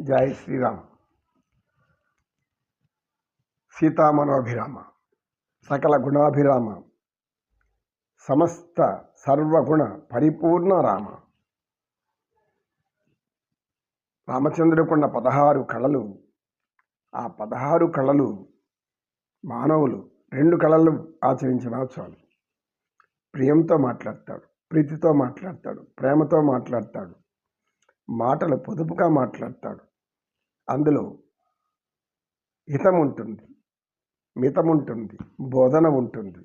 జై శ్రీరామ్. సీతామనోభిరామ సకల గుణాభిరామ సమస్త సర్వగుణ పరిపూర్ణ రామ. రామచంద్రుడుకున్న పదహారు కళలు ఆ పదహారు కళలు మానవులు రెండు కళలు ఆచరించిన చాలు. ప్రియంతో మాట్లాడతాడు ప్రీతితో మాట్లాడతాడు ప్రేమతో మాట్లాడతాడు మాటలు పొదుపుగా మాట్లాడతాడు అందులో హితం ఉంటుంది మితం ఉంటుంది బోధన ఉంటుంది.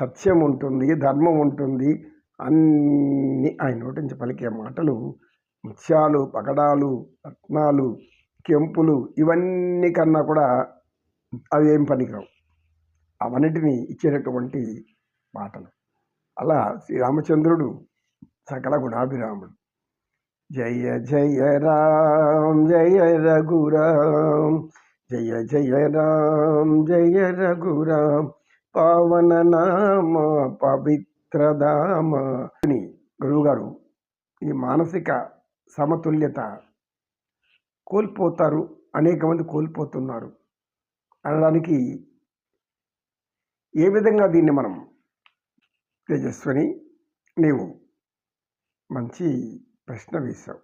సత్యం ఉంటుంది ధర్మం ఉంటుంది అన్ని ఆయన నోటి నుంచి పలికే మాటలు ముత్యాలు పగడాలు రత్నాలు కెంపులు ఇవన్నీ కన్నా కూడా అవి ఏం పనికిరావు. అవన్నిటిని ఇచ్చేటటువంటి మాటలు. అలా శ్రీరామచంద్రుడు సకల గుణాభిరాముడు. జయ జయ రామ్ జయ రఘురామ్ జయ జయ రామ్ జయ రఘురామ్ పవన నామ పవిత్రధామ అని గురువుగారు ఈ మానసిక సమతుల్యత కోల్పోతారు అనేక మంది కోల్పోతున్నారు. అనడానికి ఏ విధంగా దీన్ని మనం తేజస్విని నీవు మంచి ప్రశ్న వేశావు.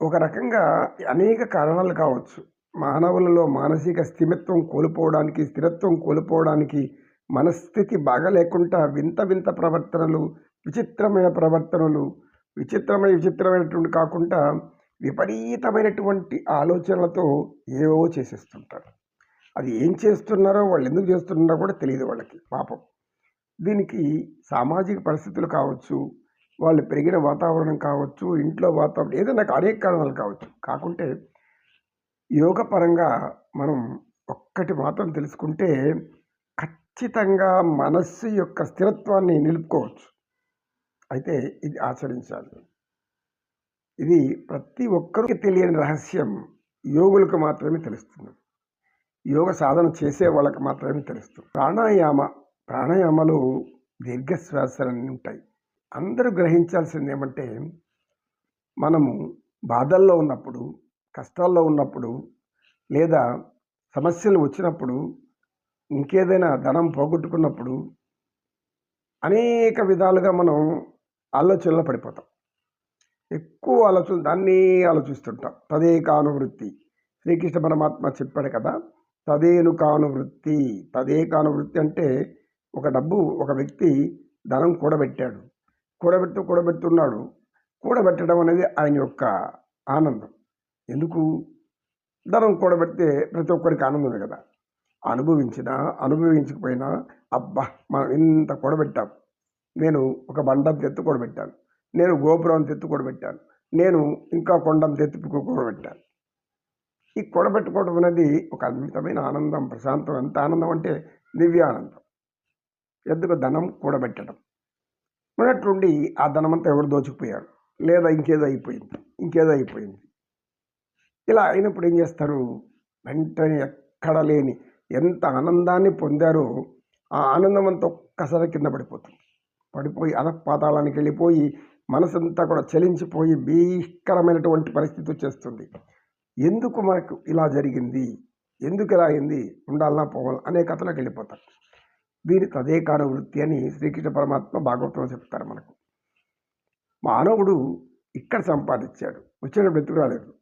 ఒక రకంగా అనేక కారణాలు కావచ్చు. మానవులలో మానసిక స్థిమిత్వం కోల్పోవడానికి స్థిరత్వం కోల్పోవడానికి మనస్థితి బాగా లేకుండా వింత వింత ప్రవర్తనలు విచిత్రమైన ప్రవర్తనలు విచిత్రమైన విచిత్రమైనటువంటి కాకుండా విపరీతమైనటువంటి ఆలోచనలతో ఏవో చేసేస్తుంటారు. అది ఏం చేస్తున్నారో వాళ్ళు ఎందుకు చేస్తున్నారో కూడా తెలియదు వాళ్ళకి పాపం. దీనికి సామాజిక పరిస్థితులు కావచ్చు వాళ్ళు పెరిగిన వాతావరణం కావచ్చు ఇంట్లో వాతావరణం ఏదైనా అనేక కారణాలు కావచ్చు. కాకుంటే యోగ పరంగా మనం ఒక్కటి మాత్రం తెలుసుకుంటే ఖచ్చితంగా మనస్సు యొక్క స్థిరత్వాన్ని నిలుపుకోవచ్చు. అయితే ఇది ఆచరించాలి. ఇది ప్రతి ఒక్కరికి తెలియని రహస్యం. యోగులకు మాత్రమే తెలుస్తుంది. యోగ సాధన చేసే వాళ్ళకి మాత్రమే తెలుస్తుంది. ప్రాణాయామ ప్రాణాయామలు దీర్ఘశ్వాసలన్నీ ఉంటాయి. అందరూ గ్రహించాల్సింది ఏమంటే మనము బాధల్లో ఉన్నప్పుడు కష్టాల్లో ఉన్నప్పుడు లేదా సమస్యలు వచ్చినప్పుడు ఇంకేదైనా ధనం పోగొట్టుకున్నప్పుడు అనేక విధాలుగా మనం ఆలోచనలో పడిపోతాం. ఎక్కువ ఆలోచన దాన్ని ఆలోచిస్తుంటాం. తదే కానువృత్తి శ్రీకృష్ణ పరమాత్మ చెప్పాడు కదా తదేను కానువృత్తి తదే కానువృత్తి అంటే ఒక డబ్బు ఒక వ్యక్తి ధనం కూడబెట్టాడు. కూడబెట్టు కూడబెట్టున్నాడు. కూడబెట్టడం అనేది ఆయన యొక్క ఆనందం. ఎందుకు? ధనం కూడబెడితే ప్రతి ఒక్కరికి ఆనందమే కదా. అనుభవించినా అనుభవించకపోయినా అబ్బా! మనం ఇంత కూడబెట్టాం. నేను ఒక బండం తెత్తు కూడబెట్టాను. నేను గోపురం తెత్తు కూడబెట్టాను. నేను ఇంకా కొండం తెత్తు కూడబెట్టాను. ఈ కూడబెట్టుకోవడం అనేది ఒక అద్భుతమైన ఆనందం ప్రశాంతం. ఎంత ఆనందం అంటే దివ్య ఆనందం ఎందుకు? ధనం కూడబెట్టడం. ఉన్నట్లుండి ఆ ధనమంతా ఎవరు దోచుకుపోయాడు లేదా ఇంకేదో అయిపోయింది ఇంకేదో అయిపోయింది. ఇలా అయినప్పుడు ఏం చేస్తారు? వెంటనే ఎక్కడ లేని ఎంత ఆనందాన్ని పొందారో ఆ ఆనందం అంతా ఒక్కసారి కింద పడిపోతుంది. పడిపోయి అధపాతాళానికి వెళ్ళిపోయి మనసంతా కూడా చలించిపోయి భీకరమైనటువంటి పరిస్థితి వచ్చేస్తుంది. ఎందుకు మనకు ఇలా జరిగింది? ఎందుకు ఇలా అయింది? ఉండాలన్నా పోవాలి అనే కథలోకి వెళ్ళిపోతారు. దీని తదేకార వృత్తి అని శ్రీకృష్ణ పరమాత్మ భాగవతంలో చెప్తారు మనకు. మానవుడు ఇక్కడ సంపాదించాడు. వచ్చిన ఎత్తుకు రాలేదు?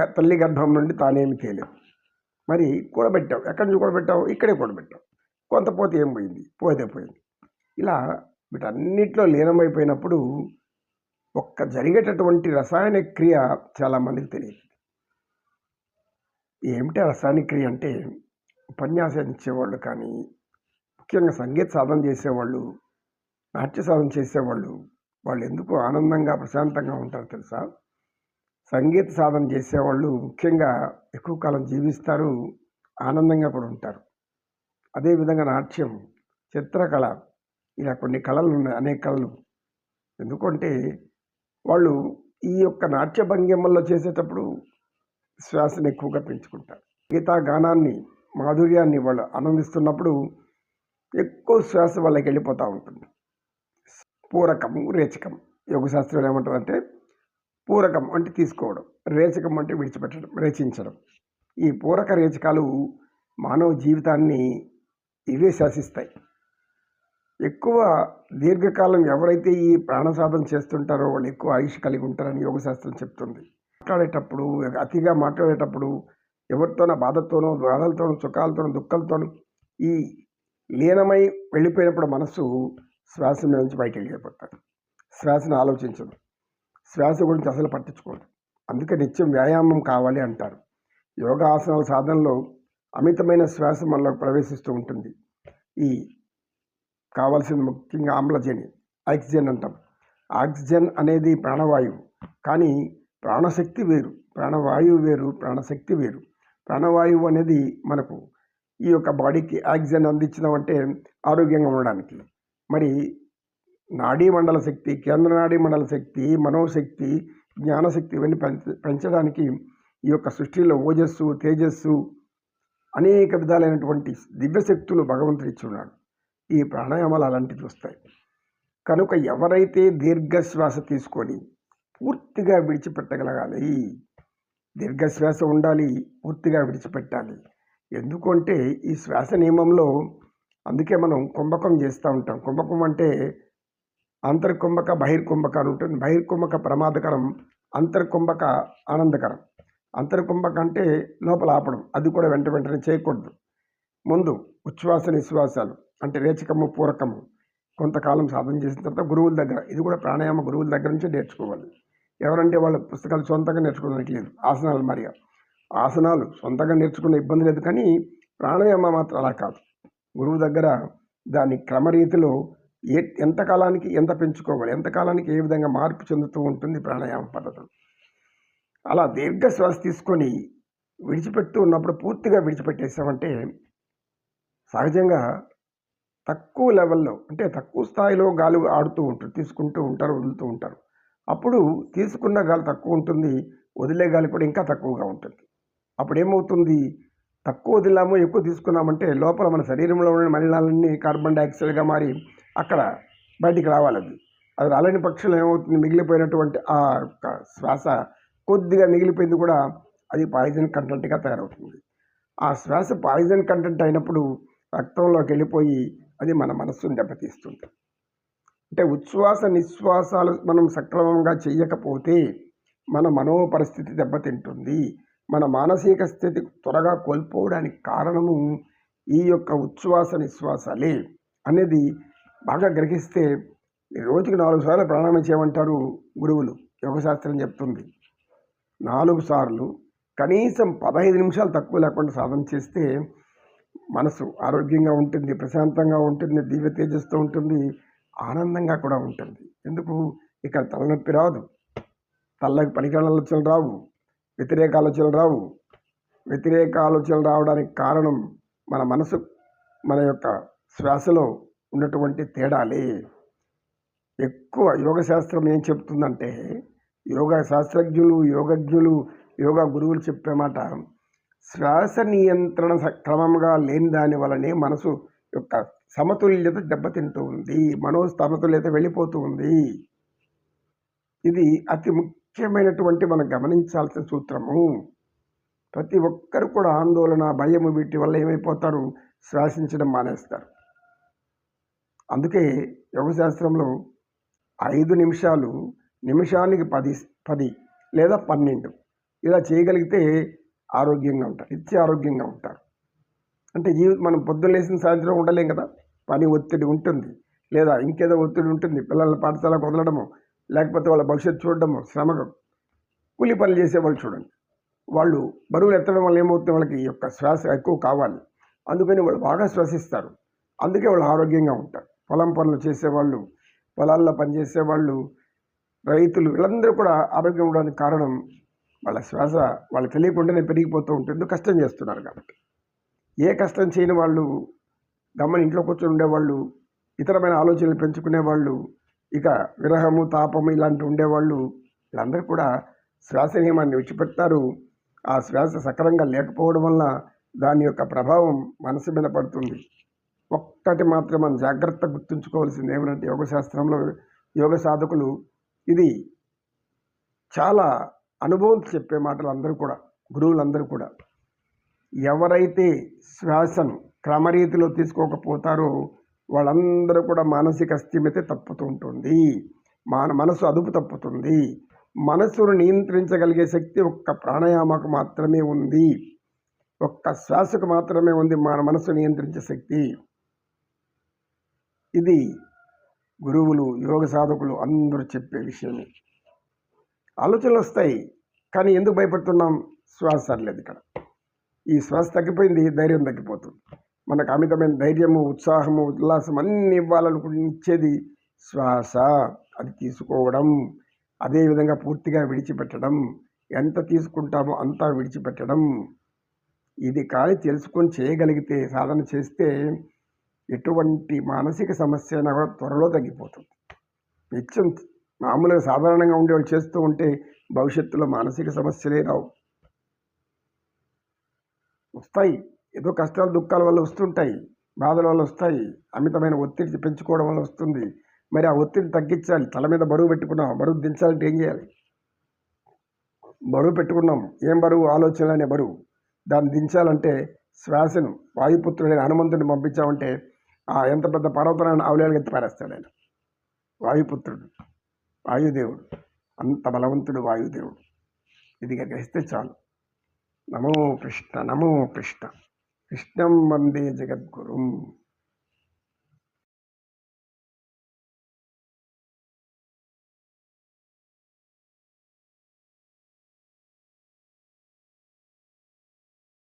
గ- తల్లి గర్భం నుండి తానేమి చేయలేదు. మరి కూడబెట్టావు. ఎక్కడి నుంచి కూడబెట్టావు? ఇక్కడే కూడబెట్టావు. కొంత పోతే ఏం పోయింది? పోతే పోయింది. ఇలా వీటన్నిటిలో లీనమైపోయినప్పుడు ఒక్క జరిగేటటువంటి రసాయన క్రియ చాలామందికి తెలియదు. ఏమిటి రసాయన క్రియ అంటే ఉపన్యాసం ఇచ్చేవాళ్ళు కానీ ముఖ్యంగా సంగీత సాధన చేసేవాళ్ళు నాట్య సాధన చేసేవాళ్ళు వాళ్ళు ఎందుకు ఆనందంగా ప్రశాంతంగా ఉంటారు తెలుసా? సంగీత సాధన చేసేవాళ్ళు ముఖ్యంగా ఎక్కువ కాలం జీవిస్తారు ఆనందంగా కూడా ఉంటారు. అదేవిధంగా నాట్యం చిత్రకళ ఇలా కొన్ని కళలు ఉన్నాయి అనేక కళలు. ఎందుకంటే వాళ్ళు ఈ యొక్క నాట్య భంగిమల్లో చేసేటప్పుడు శ్వాసను ఎక్కువగా పెంచుకుంటారు. గీతా గానాన్ని మాధుర్యాన్ని వాళ్ళు ఆనందిస్తున్నప్పుడు ఎక్కువ శ్వాస వాళ్ళకి వెళ్ళిపోతూ ఉంటుంది. పూరకం రేచకం. యోగ శాస్త్రం ఏమంటారంటే పూరకం అంటే తీసుకోవడం రేచకం అంటే విడిచిపెట్టడం రేచించడం. ఈ పూరక రేచకాలు మానవ జీవితాన్ని ఇవే శాసిస్తాయి. ఎక్కువ దీర్ఘకాలం ఎవరైతే ఈ ప్రాణ సాధన చేస్తుంటారో వాళ్ళు ఎక్కువ ఆయుష్ కలిగి ఉంటారని యోగశాస్త్రం చెప్తుంది. మాట్లాడేటప్పుడు అతిగా మాట్లాడేటప్పుడు ఎవరితోనో బాధతోనో ద్వారాలతోనో సుఖాలతోనో దుఃఖాలతోనూ ఈ లీనమై వెళ్ళిపోయినప్పుడు మనస్సు శ్వాస మీద నుంచి బయటకు వెళ్ళిపోతాడు శ్వాసను ఆలోచించదు. శ్వాస గురించి అసలు పట్టించుకోదు. అందుకే నిత్యం వ్యాయామం కావాలి అంటారు. యోగాసనాల సాధనలో అమితమైన శ్వాస మనలో ప్రవేశిస్తూ ఉంటుంది. ఈ కావాల్సింది ముఖ్యంగా ఆమ్లజని ఆక్సిజన్ అంటాం. ఆక్సిజన్ అనేది ప్రాణవాయువు. కానీ ప్రాణశక్తి వేరు. ప్రాణవాయువు వేరు ప్రాణశక్తి వేరు. ప్రాణవాయువు అనేది మనకు ఈ యొక్క బాడీకి ఆక్సిజన్ అందించడం ఆరోగ్యంగా ఉండడానికి. మరి నాడీ మండల శక్తి కేంద్ర నాడీ మండల శక్తి మనోశక్తి జ్ఞానశక్తి ఇవన్నీ పెంచ పెంచడానికి ఈ యొక్క సృష్టిలో ఓజస్సు తేజస్సు అనేక విధాలైనటువంటి దివ్యశక్తులు భగవంతుడు ఇచ్చున్నాడు. ఈ ప్రాణాయామాలు అలాంటివి వస్తాయి. కనుక ఎవరైతే దీర్ఘశ్వాస తీసుకొని పూర్తిగా విడిచిపెట్టగలగాలి దీర్ఘశ్వాస ఉండాలి పూర్తిగా విడిచిపెట్టాలి ఎందుకంటే ఈ శ్వాస నియమంలో అందుకే మనం కుంభకం చేస్తూ ఉంటాం. కుంభకం అంటే అంతర్కుంభక బహిర్కుంభక అని ఉంటుంది. బహిర్కుంభక ప్రమాదకరం అంతర్కుంభక ఆనందకరం. అంతర్కుంభక అంటే లోపల ఆపడం. అది కూడా వెంట వెంటనే చేయకూడదు. ముందు ఉచ్ఛ్వాస నిశ్వాసాలు అంటే రేచకము పూరకము కొంతకాలం సాధన చేసిన తర్వాత గురువుల దగ్గర ఇది కూడా ప్రాణాయామ గురువుల దగ్గర నుంచి నేర్చుకోవాలి. ఎవరంటే వాళ్ళ పుస్తకాలు సొంతంగా నేర్చుకోవడానికి లేదు. ఆసనాలు మరియు ఆసనాలు సొంతంగా నేర్చుకునే ఇబ్బంది లేదు కానీ ప్రాణాయామ మాత్రం అలా కాదు. గురువు దగ్గర దాని క్రమరీతిలో ఏ ఎంతకాలానికి ఎంత పెంచుకోవాలి ఎంతకాలానికి ఏ విధంగా మార్పు చెందుతూ ఉంటుంది ప్రాణాయామ పద్ధతులు. అలా దీర్ఘ శ్వాస తీసుకొని విడిచిపెడుతూ ఉన్నప్పుడు పూర్తిగా విడిచిపెట్టేసామంటే సహజంగా తక్కువ లెవెల్లో అంటే తక్కువ స్థాయిలో గాలి ఆడుతూ ఉంటారు తీసుకుంటూ ఉంటారు వదులుతూ ఉంటారు. అప్పుడు తీసుకున్న గాలి తక్కువ ఉంటుంది వదిలే గాలి కూడా ఇంకా తక్కువగా ఉంటుంది. అప్పుడు ఏమవుతుంది తక్కువ వదిలాము ఎక్కువ తీసుకున్నామంటే లోపల మన శరీరంలో ఉన్న మలినాలన్నీ కార్బన్ డైఆక్సైడ్గా మారి అక్కడ బయటికి రావాలి అది అది రాలేని పక్షులు ఏమవుతుంది? మిగిలిపోయినటువంటి ఆ యొక్క శ్వాస కొద్దిగా మిగిలిపోయింది కూడా అది పాయిజన్ కంటెంట్గా తయారవుతుంది. ఆ శ్వాస పాయిజన్ కంటెంట్ అయినప్పుడు రక్తంలోకి వెళ్ళిపోయి అది మన మనస్సును దెబ్బతీస్తుంది. అంటే ఉచ్ఛ్వాస నిశ్వాసాలు మనం సక్రమంగా చేయకపోతే మన మనో పరిస్థితి దెబ్బతింటుంది. మన మానసిక స్థితి త్వరగా కోల్పోవడానికి కారణము ఈ యొక్క ఉచ్ఛ్వాస నిశ్వాసాలే అనేది బాగా గ్రహిస్తే రోజుకి నాలుగు సార్లు ప్రాణాయామం చేయమంటారు గురువులు యోగశాస్త్రం చెప్తుంది. నాలుగు సార్లు కనీసం పదహైదు నిమిషాలు తక్కువ లేకుండా సాధన చేస్తే మనసు ఆరోగ్యంగా ఉంటుంది ప్రశాంతంగా ఉంటుంది దివ్య తేజస్తో ఉంటుంది ఆనందంగా కూడా ఉంటుంది. ఎందుకు? ఇక్కడ తలనొప్పి రాదు. తల్లకి పనికి రావు. వ్యతిరేక ఆలోచనలు రావు వ్యతిరేక ఆలోచనలు రావడానికి కారణం మన మనసు మన యొక్క శ్వాసలో ఉన్నటువంటి తేడాలే. ఎక్కువ యోగ శాస్త్రం ఏం చెప్తుందంటే యోగ శాస్త్రజ్ఞులు యోగజ్ఞులు యోగా గురువులు చెప్పే మాట శ్వాస నియంత్రణ సక్రమంగా లేని దాని వలనే మనసు యొక్క సమతుల్యత దెబ్బతింటూ ఉంది మనో సమతుల్యత వెళ్ళిపోతూ ఉంది. ఇది అతి ముఖ్య. ముఖ్యమైనటువంటి మనం గమనించాల్సిన సూత్రము. ప్రతి ఒక్కరు కూడా ఆందోళన భయము వీటి వల్ల ఏమైపోతారు? శ్వాసించడం మానేస్తారు. అందుకే యోగశాస్త్రంలో ఐదు నిమిషాలు నిమిషానికి పది పది లేదా పన్నెండు ఇలా చేయగలిగితే ఆరోగ్యంగా ఉంటారు. నిత్య ఆరోగ్యంగా ఉంటారు. అంటే జీవితం మనం పొద్దున్న లేచిన సాయంత్రం ఉండలేం కదా? పని ఒత్తిడి ఉంటుంది. లేదా ఇంకేదో ఒత్తిడి ఉంటుంది. పిల్లల పాఠశాలకు వదలడము లేకపోతే వాళ్ళ భవిష్యత్తు చూడడం శ్రమకం కూలి పనులు చేసేవాళ్ళు చూడండి. వాళ్ళు బరువులు ఎత్తడం వల్ల ఏమవుతుంది? వాళ్ళకి యొక్క శ్వాస ఎక్కువ కావాలి. అందుకని వాళ్ళు బాగా శ్వసిస్తారు. అందుకే వాళ్ళు ఆరోగ్యంగా ఉంటారు. పొలం పనులు చేసేవాళ్ళు పొలాల్లో పనిచేసేవాళ్ళు రైతులు వీళ్ళందరూ కూడా ఆరోగ్యం ఉండడానికి కారణం వాళ్ళ శ్వాస వాళ్ళకి తెలియకుండానే పెరిగిపోతూ ఉంటుంది. కష్టం చేస్తున్నారు కాబట్టి. ఏ కష్టం చేయని వాళ్ళు గమ్మని ఇంట్లో కూర్చొని ఉండేవాళ్ళు ఇతరమైన ఆలోచనలు పెంచుకునే వాళ్ళు ఇక విరహము తాపము ఇలాంటి ఉండేవాళ్ళు వీళ్ళందరూ కూడా శ్వాస నియమాన్ని విడిచిపెడతారు. ఆ శ్వాస సక్రమంగా లేకపోవడం వల్ల దాని యొక్క ప్రభావం మనసు మీద పడుతుంది. ఒక్కటి మాత్రం మనం జాగ్రత్త గుర్తుంచుకోవాల్సింది ఏమిటంటే యోగ శాస్త్రంలో యోగ సాధకులు ఇది చాలా అనుభవం చెప్పే మాటలు అందరూ కూడా గురువులందరూ కూడా. ఎవరైతే శ్వాసను క్రమరీతిలో తీసుకోకపోతారో వాళ్ళందరూ కూడా మానసిక స్థిమితి తప్పుతూ ఉంటుంది మన మనసు అదుపు తప్పుతుంది. మనసును నియంత్రించగలిగే శక్తి ఒక్క ప్రాణాయామకు మాత్రమే ఉంది. ఒక్క శ్వాసకు మాత్రమే ఉంది మన మనసు నియంత్రించే శక్తి. ఇది గురువులు యోగ సాధకులు అందరూ చెప్పే విషయమే. ఆలోచనలు వస్తాయి కానీ ఎందుకు భయపడుతున్నాం? శ్వాస సర్లేదు ఇక్కడ. ఈ శ్వాస తగ్గిపోయింది ధైర్యం తగ్గిపోతుంది. మనకు అమితమైన ధైర్యము ఉత్సాహము ఉల్లాసం అన్ని ఇవ్వాలనుకుని ఇచ్చేది శ్వాస. అది తీసుకోవడం అదేవిధంగా పూర్తిగా విడిచిపెట్టడం ఎంత తీసుకుంటామో అంతా విడిచిపెట్టడం. ఇది కానీ తెలుసుకొని చేయగలిగితే సాధన చేస్తే ఎటువంటి మానసిక సమస్య అయినా కూడా త్వరలో తగ్గిపోతుంది. నిత్యం మామూలుగా సాధారణంగా ఉండేవాళ్ళు చేస్తూ ఉంటే భవిష్యత్తులో మానసిక సమస్యలే రావు. వస్తాయి. ఏదో కష్టాలు దుఃఖాల వల్ల వస్తుంటాయి. బాధల వల్ల వస్తాయి. అమితమైన ఒత్తిడి పెంచుకోవడం వల్ల వస్తుంది. మరి ఆ ఒత్తిడి తగ్గించాలి. తల మీద బరువు పెట్టుకున్నాం. బరువు దించాలంటే ఏం చేయాలి? బరువు పెట్టుకున్నాం. ఏం బరువు? ఆలోచన అనే బరువు. దాన్ని దించాలంటే శ్వాసను వాయుపుత్రుడైన హనుమంతుడిని పంపించామంటే ఆ ఎంత పెద్ద పర్వతనాన్ని అవలేలుగా ఎత్తి పారేస్తాడు ఆయన. వాయుపుత్రుడు. వాయుదేవుడు. అంత బలవంతుడు వాయుదేవుడు. ఇది గ్రహిస్తే చాలు. నమో కృష్ణ నమో కృష్ణ. कृष्ण वंदे जगद्गुरुम्।